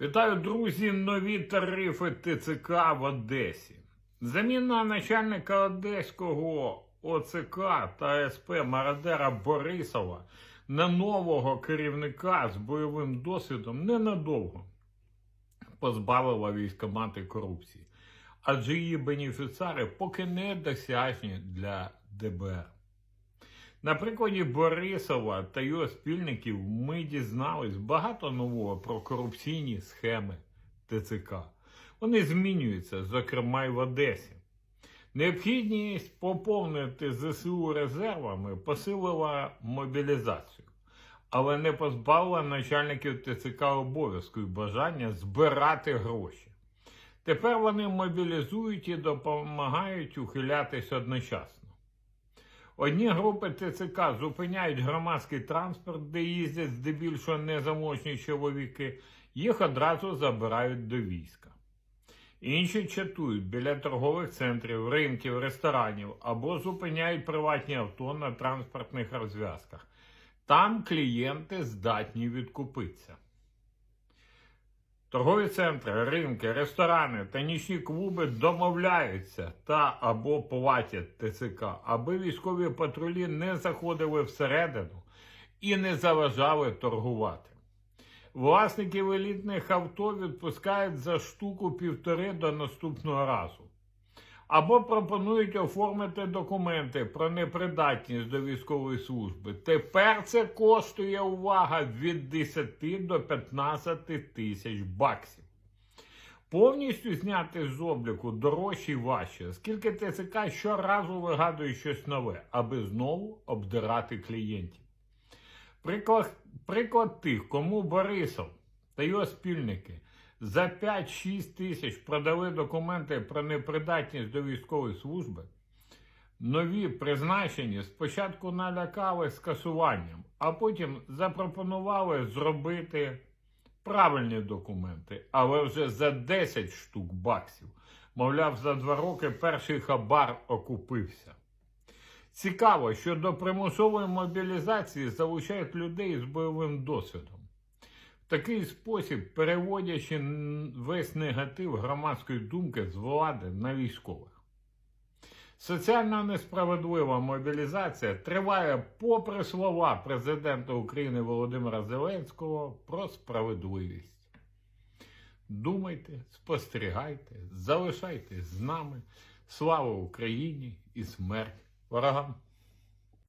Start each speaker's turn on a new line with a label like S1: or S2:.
S1: Вітаю, друзі! Нові тарифи ТЦК в Одесі. Заміна начальника Одеського ОЦК та СП Мародера Борисова на нового керівника з бойовим досвідом ненадовго позбавила військомати корупції, адже її бенефіціари поки не досяжні для ДБР. На прикладі Борисова та його спільників ми дізнались багато нового про корупційні схеми ТЦК. Вони змінюються, зокрема й в Одесі. Необхідність поповнити ЗСУ резервами посилила мобілізацію, але не позбавила начальників ТЦК обов'язку і бажання збирати гроші. Тепер вони мобілізують і допомагають ухилятись одночасно. Одні групи ТЦК зупиняють громадський транспорт, де їздять здебільшого незаможні чоловіки, їх одразу забирають до війська. Інші чатують біля торгових центрів, ринків, ресторанів або зупиняють приватні авто на транспортних розв'язках. Там клієнти здатні відкупитися. Торгові центри, ринки, ресторани та нічні клуби домовляються та або платять ТЦК, аби військові патрулі не заходили всередину і не заважали торгувати. Власників елітних авто відпускають за штуку півтори до наступного разу. Або пропонують оформити документи про непридатність до військової служби. Тепер це коштує увага від 10 до 15 тисяч баксів. Повністю зняти з обліку дорожче і важче, оскільки ТЦК щоразу вигадує щось нове, аби знову обдирати клієнтів. Приклад, приклад тих, кому Борисов та його спільники за 5-6 тисяч продали документи про непридатність до військової служби. Нові призначені спочатку налякали скасуванням, а потім запропонували зробити правильні документи, але вже за 10 штук баксів. Мовляв, за два роки перший хабар окупився. Цікаво, що до примусової мобілізації залучають людей з бойовим досвідом. Такий спосіб переводячи весь негатив громадської думки з влади на військових. Соціально несправедлива мобілізація триває попри слова президента України Володимира Зеленського про справедливість. Думайте, спостерігайте, залишайтесь з нами. Слава Україні і смерть ворогам!